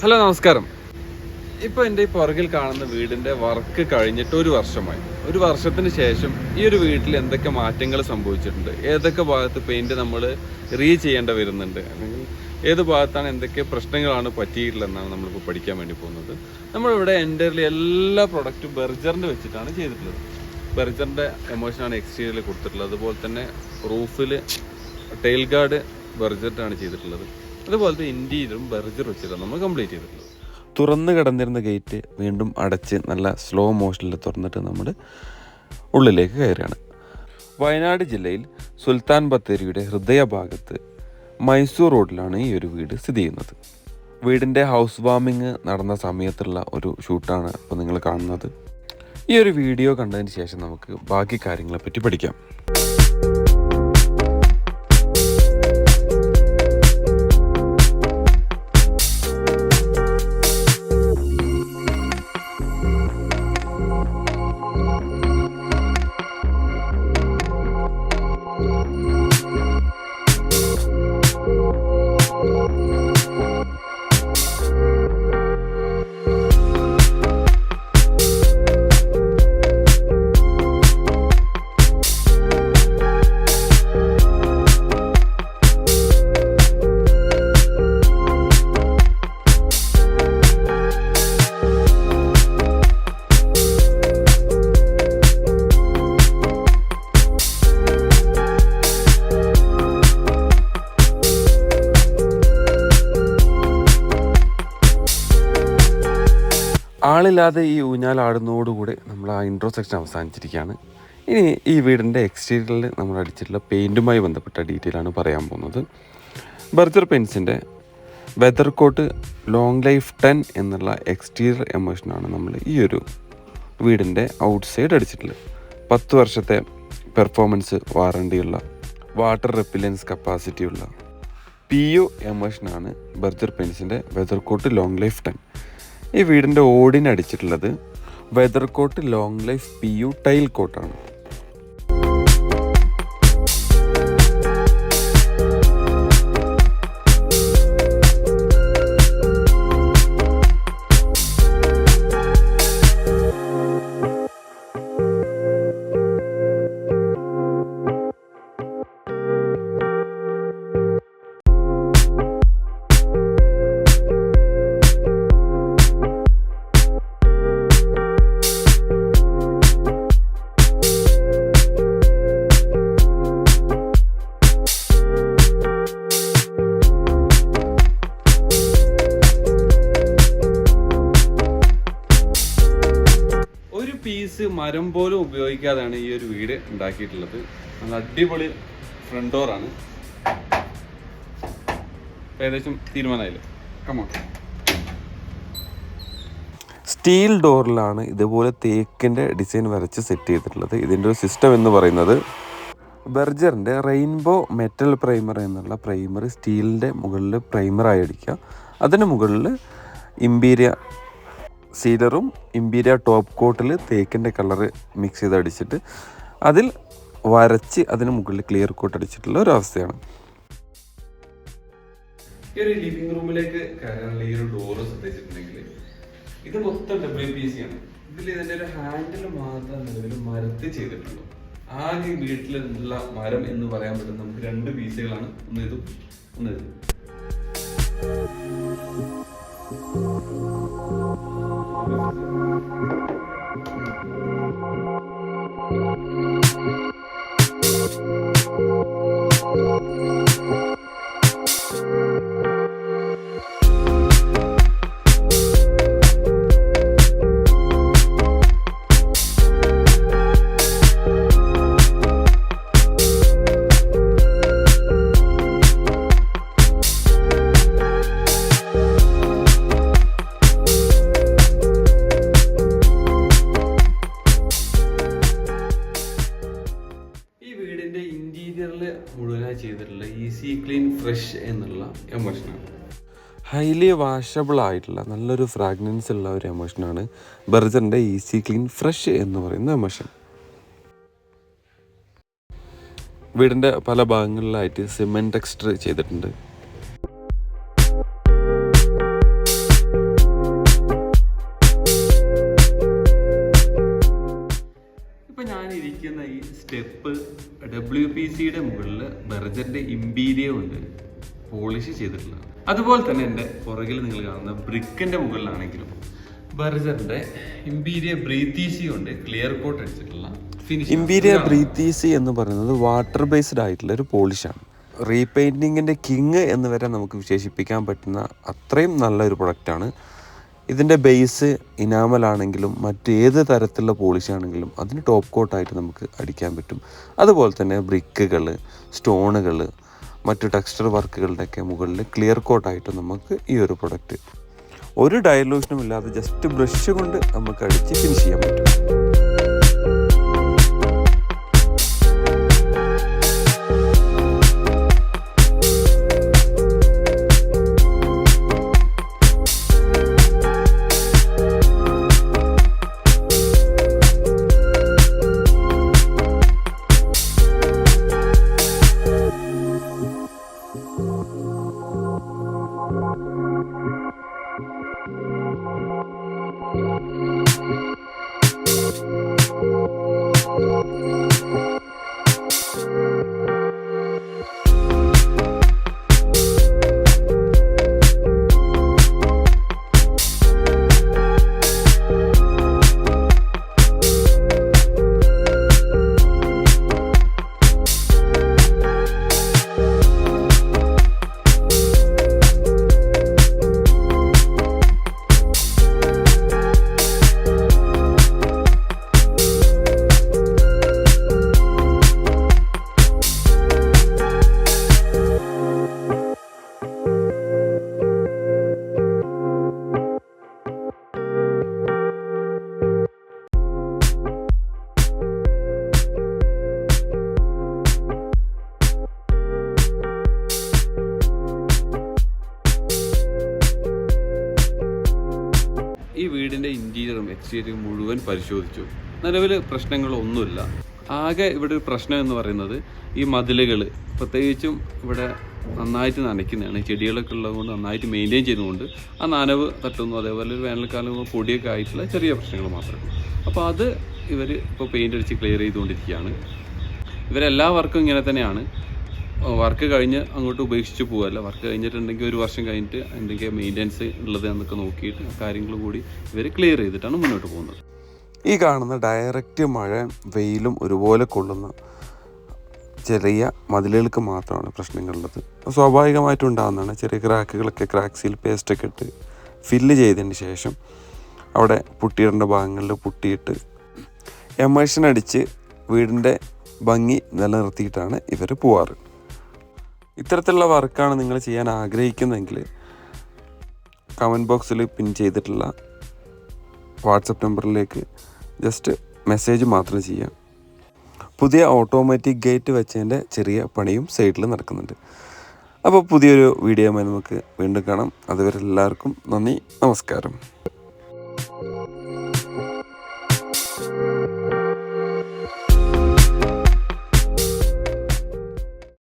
Hello നമസ്കാരം. ഇപ്പൊ എന്റെ ഈ പുറകിൽ കാണുന്ന വീടിന്റെ വർക്ക് കഴിഞ്ഞിട്ട് ഒരു വർഷമായി. ഒരു വർഷത്തിന് ശേഷം ഈ ഒരു വീട്ടിൽ എന്തൊക്കെ മാറ്റങ്ങൾ സംഭവിച്ചിട്ടുണ്ട്? ഏതൊക്കെ ഭാഗത്ത് പെയിന്റ് നമ്മൾ റീ ചെയ്യേണ്ട വരുന്നുണ്ട്? അല്ലെങ്കിൽ ഏത് ഭാഗത്താണ് എന്തൊക്കെ പ്രശ്നങ്ങളാണ് പറ്റിയിട്ടുള്ളതെന്നാണ് നമ്മളിപ്പോൾ പഠിക്കാൻ വേണ്ടി പോകുന്നത്. നമ്മളിവിടെ എന്റെ എല്ലാ പ്രൊഡക്റ്റും ബെർജറിന്റെ വെച്ചിട്ടാണ് ചെയ്തിട്ടുള്ളത്. ബെർജറിന്റെ എമോഷനാണ് എക്സ്റ്റീരിയറിൽ കൊടുത്തിട്ടുള്ളത്. അതുപോലെ തന്നെ റൂഫിൽ ടെയിൽ ഗാർഡ് ബെർജറിട്ടാണ് ചെയ്തിട്ടുള്ളത്. അതുപോലത്തെ ഇന്റീരിയറും ബെർജർ വെച്ചിട്ടാണ് നമ്മൾ കംപ്ലീറ്റ് ചെയ്തിട്ടുള്ളത്. തുറന്നു കിടന്നിരുന്ന ഗേറ്റ് വീണ്ടും അടച്ച് നല്ല സ്ലോ മോഷനിൽ തുറന്നിട്ട് നമ്മൾ ഉള്ളിലേക്ക് കയറുകയാണ്. വയനാട് ജില്ലയിൽ സുൽത്താൻ ബത്തേരിയുടെ ഹൃദയഭാഗത്ത് മൈസൂർ റോഡിലാണ് ഈ ഒരു വീട് സ്ഥിതി ചെയ്യുന്നത്. വീടിന്റെ ഹൗസ് വാമിങ് നടന്ന സമയത്തുള്ള ഒരു ഷൂട്ടാണ് ഇപ്പോൾ നിങ്ങൾ കാണുന്നത്. ഈ ഒരു വീഡിയോ കണ്ടതിന് ശേഷം നമുക്ക് ബാക്കി കാര്യങ്ങളെപ്പറ്റി പഠിക്കാം. ആളില്ലാതെ ഈ ഊഞ്ഞാലാടുന്നതോടുകൂടി നമ്മൾ ആ ഇൻട്രോ സെക്ഷൻ അവസാനിച്ചിരിക്കുകയാണ്. ഇനി ഈ വീടിന്റെ എക്സ്റ്റീരിയറിൽ നമ്മൾ അടിച്ചിട്ടുള്ള പെയിന്റുമായി ബന്ധപ്പെട്ട ഡീറ്റെയിൽ ആണ് പറയാൻ പോകുന്നത്. Berger പെയിൻസിന്റെ weather coat long life ten എന്നുള്ള എക്സ്റ്റീരിയർ എമോഷനാണ് നമ്മൾ ഈ ഒരു വീടിന്റെ ഔട്ട് സൈഡ് അടിച്ചിട്ടുള്ളത്. പത്ത് വർഷത്തെ പെർഫോമൻസ് വാറണ്ടിയുള്ള വാട്ടർ റെപ്പിലൻസ് കപ്പാസിറ്റിയുള്ള പി യു എമോഷനാണ് Berger പെയിൻസിന്റെ weather coat long life ten ഈ വീടിന്റെ ഓടിനടിച്ചിട്ടുള്ളത് weather coat long life P U tile കോട്ടാണ് മരം പോലും ഉപയോഗിക്കാതെയാണ് ഈ ഒരു വീട് ഉണ്ടാക്കിയിട്ടുള്ളത്. നല്ല അടിപൊളി ഫ്രണ്ട് ഡോറാണ് ഏകദേശം തീരുമാനമായില്ലേ? കമോൺ സ്റ്റീൽ ഡോറിലാണ് ഇതുപോലെ തേക്കിന്റെ ഡിസൈൻ വരച്ച് സെറ്റ് ചെയ്തിട്ടുള്ളത്. ഇതിന്റെ ഒരു സിസ്റ്റം എന്ന് പറയുന്നത് ബെർജറിന്റെ റെയിൻബോ മെറ്റൽ പ്രൈമർ എന്നുള്ള പ്രൈമർ സ്റ്റീലിന്റെ മുകളിൽ പ്രൈമറായി അടിക്കുക. അതിന് മുകളിൽ ഇമ്പീരിയ സീലറും ഇമ്പീരിയ ടോപ്പ് കോട്ടിൽ തേക്കിന്റെ കളറ് മിക്സ് ചെയ്ത് അടിച്ചിട്ട് അതിൽ വരച്ച് അതിന് മുകളിൽ ക്ലിയർ കോട്ട് അടിച്ചിട്ടുള്ള ഒരു അവസ്ഥയാണ് ഈ ഒരു ലിവിംഗ് റൂമിലേക്ക് കയറാനുള്ള ഈ ഒരു ഡോറ് ശ്രദ്ധിച്ചിട്ടുണ്ടെങ്കിൽ ഇത് മൊത്തം ഡബ്ല്യു പി സി ആണ്. ഇതിൽ ഇതിന്റെ ഒരു ഹാൻഡിൽ മാത്രം നിലവിൽ മരത്തിൽ ചെയ്തിട്ടുള്ളൂ. ആകെ വീട്ടിലുള്ള മരം എന്ന് പറയാൻ പറ്റുന്ന നമുക്ക് രണ്ട് പീസുകളാണ് ഒന്ന് ഇതും ഒന്ന് ഇതും. ഈ വീടിന്റെ ഇന്റീരിയറിൽ മുഴുവനായി ചെയ്തിട്ടുള്ള ഈസി ക്ലീൻ ഫ്രഷ് എന്നുള്ള എമോഷനാണ് ഹൈലി വാഷബിൾ ആയിട്ടുള്ള നല്ലൊരു ഫ്രാഗ്രൻസ് ഉള്ള ഒരു എമോഷനാണ് ബർജറിന്റെ ഈസി ക്ലീൻ ഫ്രഷ് എന്ന് പറയുന്ന എമോഷൻ വീടിന്റെ പല ഭാഗങ്ങളിലായിട്ട് സിമെന്റ് ടെക്സ്റ്റർ ചെയ്തിട്ടുണ്ട്. മുകളിൽ ബെർജറിന്റെ ഇമ്പീരിയോ ഉണ്ട് പോളിഷ് ചെയ്തിട്ടുള്ളത്. അതുപോലെ തന്നെ എന്റെ പുറകിൽ നിങ്ങൾ കാണുന്ന ബ്രിക്കിന്റെ മുകളിലാണെങ്കിലും ബർജറിന്റെ ഇമ്പീരിയ ബ്രീത്തീസി ഉണ്ട് ക്ലിയർ കോട്ട് അടിച്ചിട്ടുള്ള ഫിനിഷ് ഇമ്പീരിയർ ബ്രീത്തീസി എന്ന് പറയുന്നത് വാട്ടർ ബേസ്ഡ് ആയിട്ടുള്ള ഒരു പോളിഷാണ്. റീപെയിന്റിങ്ങിന്റെ കിങ് എന്ന് വരെ നമുക്ക് വിശേഷിപ്പിക്കാൻ പറ്റുന്ന അത്രയും നല്ലൊരു പ്രൊഡക്റ്റാണ് ഇതിന്റെ ബേസ് ഇനാമലാണെങ്കിലും മറ്റേത് തരത്തിലുള്ള പോളിഷ് ആണെങ്കിലും അതിന് ടോപ്പ് കോട്ടായിട്ട് നമുക്ക് അടിക്കാൻ പറ്റും. അതുപോലെ തന്നെ ബ്രിക്കുകൾ സ്റ്റോണുകൾ മറ്റു ടെക്സ്ചർ വർക്കുകളുടെയൊക്കെ മുകളിൽ ക്ലിയർ കോട്ടായിട്ട് നമുക്ക് ഈ ഒരു പ്രൊഡക്റ്റ് ഒരു ഡയലൂഷനും ഇല്ലാതെ ജസ്റ്റ് ബ്രഷ് കൊണ്ട് നമുക്ക് അടിച്ച് ഫിനിഷ് ചെയ്യാൻ പറ്റും. ഇന്റീരിയറും എക്സ്റ്റീരിയറും മുഴുവൻ പരിശോധിച്ചു. നിലവിൽ പ്രശ്നങ്ങളൊന്നുമില്ല. ആകെ ഇവിടെ ഒരു പ്രശ്നം എന്ന് പറയുന്നത് ഈ മതിലുകൾ പ്രത്യേകിച്ചും ഇവിടെ നന്നായിട്ട് നനയ്ക്കുന്നതാണ്. ചെടികളൊക്കെ ഉള്ളതുകൊണ്ട് നന്നായിട്ട് മെയിന്റെയിൻ ചെയ്തുകൊണ്ട് ആ നനവ് തട്ടുന്നു. അതേപോലെ വേനൽക്കാലം പൊടിയൊക്കെ ആയിട്ടുള്ള ചെറിയ പ്രശ്നങ്ങൾ മാത്രമേ അപ്പോൾ അത് ഇവർ ഇപ്പോൾ പെയിന്റ് അടിച്ച് ക്ലിയർ ചെയ്തുകൊണ്ടിരിക്കുകയാണ്. ഇവരെല്ലാ വർക്കും ഇങ്ങനെ തന്നെയാണ്. വർക്ക് കഴിഞ്ഞ് അങ്ങോട്ട് ഉപേക്ഷിച്ച് പോകല്ല വർക്ക് കഴിഞ്ഞിട്ടുണ്ടെങ്കിൽ ഒരു വർഷം കഴിഞ്ഞിട്ട് എന്തെങ്കിലും മെയിന്റെനൻസ് ഉള്ളത് എന്നൊക്കെ നോക്കിയിട്ട് കാര്യങ്ങൾ കൂടി ഇവർ ക്ലിയർ ചെയ്തിട്ടാണ് മുന്നോട്ട് പോകുന്നത്. ഈ കാണുന്ന ഡയറക്റ്റ് മഴ വെയിലും ഒരുപോലെ കൊള്ളുന്ന ചെറിയ മതിലുകൾക്ക് മാത്രമാണ് പ്രശ്നങ്ങളുള്ളത്. സ്വാഭാവികമായിട്ടും ഉണ്ടാകുന്നതാണ്. ചെറിയ ക്രാക്കുകളൊക്കെ ക്രാക്ക് സീൽ പേസ്റ്റൊക്കെ ഇട്ട് ഫില്ല് ചെയ്തതിന് ശേഷം അവിടെ പുട്ടിയിടേണ്ട ഭാഗങ്ങളിൽ പുട്ടിയിട്ട് എമേഷൻ അടിച്ച് വീടിന്റെ ഭംഗി നിലനിർത്തിയിട്ടാണ് ഇവർ പോവാറ്. ഇത്തരത്തിലുള്ള വർക്കാണ് നിങ്ങൾ ചെയ്യാൻ ആഗ്രഹിക്കുന്നതെങ്കിൽ കമന്റ് ബോക്സിൽ പിൻ ചെയ്തിട്ടുള്ള വാട്സപ്പ് നമ്പറിലേക്ക് ജസ്റ്റ് മെസ്സേജ് മാത്രം ചെയ്യാം. പുതിയ ഓട്ടോമാറ്റിക് ഗേറ്റ് വെച്ചതിന്റെ ചെറിയ പണിയും സൈഡിൽ നടക്കുന്നുണ്ട്. അപ്പോൾ പുതിയൊരു വീഡിയോ നമുക്ക് വീണ്ടും കാണാം. അതുവരെ എല്ലാവർക്കും നന്ദി നമസ്കാരം.